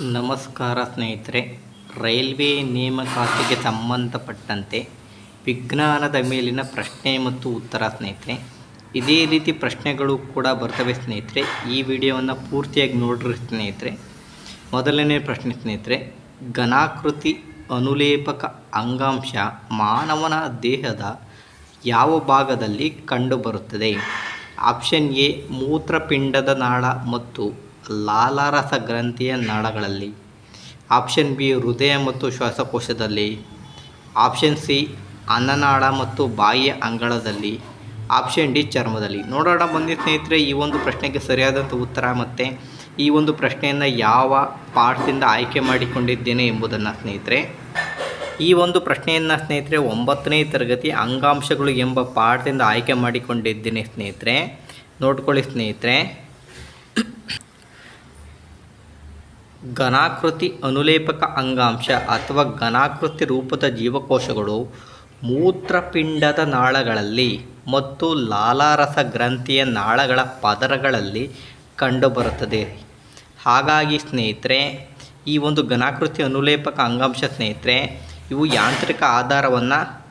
ನಮಸ್ಕಾರ ಸ್ನೇಹಿತರೆ, ರೈಲ್ವೆ ನೇಮಕಾತಿಗೆ ಸಂಬಂಧಪಟ್ಟಂತೆ ವಿಜ್ಞಾನದ ಮೇಲಿನ ಪ್ರಶ್ನೆ ಮತ್ತು ಉತ್ತರ ಸ್ನೇಹಿತರೆ. ಇದೇ ರೀತಿ ಪ್ರಶ್ನೆಗಳು ಕೂಡ ಬರ್ತವೆ ಸ್ನೇಹಿತರೆ. ಈ ವಿಡಿಯೋವನ್ನು ಪೂರ್ತಿಯಾಗಿ ನೋಡ್ರಿ ಸ್ನೇಹಿತರೆ. ಮೊದಲನೇ ಪ್ರಶ್ನೆ ಸ್ನೇಹಿತರೆ, ಘನಾಕೃತಿ ಅನುಲೇಪಕ ಅಂಗಾಂಶ ಮಾನವನ ದೇಹದ ಯಾವ ಭಾಗದಲ್ಲಿ ಕಂಡುಬರುತ್ತದೆ? ಆಪ್ಷನ್ ಎ, ಮೂತ್ರಪಿಂಡದ ನಾಳ ಮತ್ತು ಲಾಲಾರಸ ಗ್ರಂಥಿಯ ನಾಳಗಳಲ್ಲಿ, ಆಪ್ಷನ್ ಬಿ ಹೃದಯ ಮತ್ತು ಶ್ವಾಸಕೋಶದಲ್ಲಿ, ಆಪ್ಷನ್ ಸಿ ಅನ್ನನಾಳ ಮತ್ತು ಬಾಯಿಯ ಅಂಗಳದಲ್ಲಿ, ಆಪ್ಷನ್ ಡಿ ಚರ್ಮದಲ್ಲಿ. ನೋಡೋಣ ಬಂದಿದ್ದ ಸ್ನೇಹಿತರೆ, ಈ ಒಂದು ಪ್ರಶ್ನೆಗೆ ಸರಿಯಾದಂಥ ಉತ್ತರ ಮತ್ತು ಈ ಒಂದು ಪ್ರಶ್ನೆಯನ್ನು ಯಾವ ಪಾಠದಿಂದ ಆಯ್ಕೆ ಮಾಡಿಕೊಂಡಿದ್ದೇನೆ ಎಂಬುದನ್ನು ಸ್ನೇಹಿತರೆ. ಈ ಒಂದು ಪ್ರಶ್ನೆಯನ್ನು ಸ್ನೇಹಿತರೆ ಒಂಬತ್ತನೇ ತರಗತಿ ಅಂಗಾಂಶಗಳು ಎಂಬ ಪಾಠದಿಂದ ಆಯ್ಕೆ ಮಾಡಿಕೊಂಡಿದ್ದೇನೆ ಸ್ನೇಹಿತರೆ. ನೋಡ್ಕೊಳ್ಳಿ ಸ್ನೇಹಿತರೆ. ಘನಾಕೃತಿ ಅನುಲೇಪಕ ಅಂಗಾಂಶ ಅಥವಾ ಘನಾಕೃತಿ ರೂಪದ ಜೀವಕೋಶಗಳು ಮೂತ್ರಪಿಂಡದ ನಾಳಗಳಲ್ಲಿ ಮತ್ತು ಲಾಲಾರಸ ಗ್ರಂಥಿಯ ನಾಳಗಳ ಪದರಗಳಲ್ಲಿ ಕಂಡುಬರುತ್ತದೆ. ಹಾಗಾಗಿ ಸ್ನೇಹಿತರೆ, ಈ ಒಂದು ಘನಾಕೃತಿ ಅನುಲೇಪಕ ಅಂಗಾಂಶ ಸ್ನೇಹಿತರೆ, ಇವು ಯಾಂತ್ರಿಕ ಆಧಾರವನ್ನು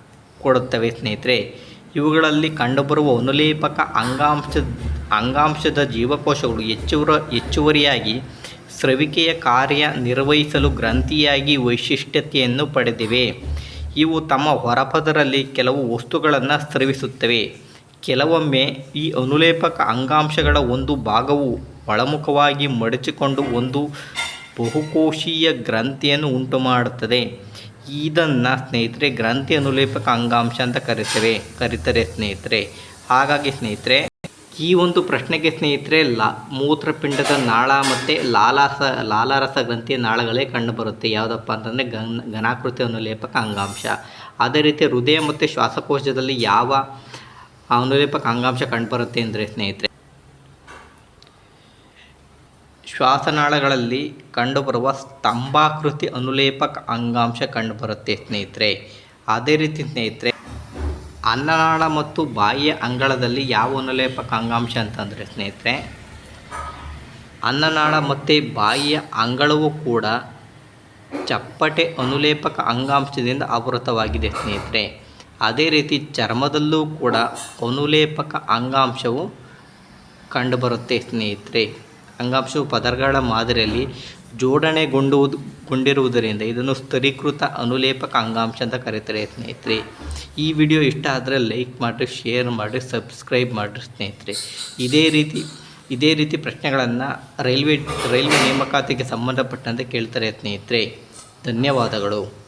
ಕೊಡುತ್ತವೆ ಸ್ನೇಹಿತರೆ. ಇವುಗಳಲ್ಲಿ ಕಂಡುಬರುವ ಅನುಲೇಪಕ ಅಂಗಾಂಶ, ಅಂಗಾಂಶದ ಜೀವಕೋಶಗಳು ಹೆಚ್ಚುವರ, ಹೆಚ್ಚುವರಿಯಾಗಿ ಸ್ರವಿಕೆಯ ಕಾರ್ಯ ನಿರ್ವಹಿಸಲು ಗ್ರಂಥಿಯಾಗಿ ವೈಶಿಷ್ಟ್ಯತೆಯನ್ನು ಪಡೆದಿವೆ. ಇವು ತಮ್ಮ ಹೊರಪದರಲ್ಲಿ ಕೆಲವು ವಸ್ತುಗಳನ್ನು ಸ್ರವಿಸುತ್ತವೆ. ಕೆಲವೊಮ್ಮೆ ಈ ಅನುಲೇಪಕ ಅಂಗಾಂಶಗಳ ಒಂದು ಭಾಗವು ಒಳಮುಖವಾಗಿ ಮಡಚಿಕೊಂಡು ಒಂದು ಬಹುಕೋಶೀಯ ಗ್ರಂಥಿಯನ್ನು ಉಂಟುಮಾಡುತ್ತದೆ. ಇದನ್ನು ಸ್ನೇಹಿತರೆ, ಗ್ರಂಥಿ ಅನುಲೇಪಕ ಅಂಗಾಂಶ ಅಂತ ಕರಿತೇವೆ. ಕರೀತಾರೆ ಸ್ನೇಹಿತರೆ. ಹಾಗಾಗಿ ಸ್ನೇಹಿತರೆ ಈ ಒಂದು ಪ್ರಶ್ನೆಗೆ ಸ್ನೇಹಿತರೆ, ಲಾ, ಮೂತ್ರಪಿಂಡದ ನಾಳ ಮತ್ತು ಲಾಲಾಸ, ಲಾಲಾರಸ ಗ್ರಂಥಿಯ ನಾಳಗಳೇ ಕಂಡುಬರುತ್ತೆ ಯಾವುದಪ್ಪ ಅಂತಂದರೆ ಗನ್, ಘನಾಕೃತಿ ಅನುಲೇಪಕ ಅಂಗಾಂಶ. ಅದೇ ರೀತಿ ಹೃದಯ ಮತ್ತು ಶ್ವಾಸಕೋಶದಲ್ಲಿ ಯಾವ ಅನುಲೇಪಕ ಅಂಗಾಂಶ ಕಂಡುಬರುತ್ತೆ ಅಂದರೆ ಸ್ನೇಹಿತರೆ ಶ್ವಾಸನಾಳಗಳಲ್ಲಿ ಕಂಡುಬರುವ ಸ್ತಂಭಾಕೃತಿ ಅನುಲೇಪಕ ಅಂಗಾಂಶ ಕಂಡುಬರುತ್ತೆ ಸ್ನೇಹಿತರೆ. ಅದೇ ರೀತಿ ಸ್ನೇಹಿತರೆ ಅನ್ನನಾಳ ಮತ್ತು ಬಾಯಿಯ ಅಂಗಳದಲ್ಲಿ ಯಾವ ಅನುಲೇಪಕ ಅಂಗಾಂಶ ಅಂತಂದರೆ ಸ್ನೇಹಿತರೆ? ಅನ್ನನಾಳ ಮತ್ತು ಬಾಯಿಯ ಅಂಗಳವೂ ಕೂಡ ಚಪ್ಪಟೆ ಅನುಲೇಪಕ ಅಂಗಾಂಶದಿಂದ ಆವೃತವಾಗಿದೆ ಸ್ನೇಹಿತರೆ. ಅದೇ ರೀತಿ ಚರ್ಮದಲ್ಲೂ ಕೂಡ ಅನುಲೇಪಕ ಅಂಗಾಂಶವು ಕಂಡುಬರುತ್ತೆ ಸ್ನೇಹಿತರೆ. ಅಂಗಾಂಶವು ಪದರಗಳ ಮಾದರಿಯಲ್ಲಿ ಜೋಡಣೆಗೊಂಡುವುದು, ಗೊಂಡಿರುವುದರಿಂದ ಇದನ್ನು ಸ್ಥಿರೀಕೃತ ಅನುಲೇಪಕ ಅಂಗಾಂಶ ಅಂತ ಕರೀತಾರೆ ಸ್ನೇಹಿತರೆ. ಈ ವಿಡಿಯೋ ಇಷ್ಟ ಆದರೆ ಲೈಕ್ ಮಾಡಿರಿ, ಶೇರ್ ಮಾಡಿರಿ, ಸಬ್ಸ್ಕ್ರೈಬ್ ಮಾಡಿರಿ ಸ್ನೇಹಿತರೆ. ಇದೇ ರೀತಿ ಇದೇ ರೀತಿ ಪ್ರಶ್ನೆಗಳನ್ನು ರೈಲ್ವೆ ರೈಲ್ವೆ ನೇಮಕಾತಿಗೆ ಸಂಬಂಧಪಟ್ಟಂತೆ ಕೇಳ್ತಾರೆ ಸ್ನೇಹಿತರೆ. ಧನ್ಯವಾದಗಳು.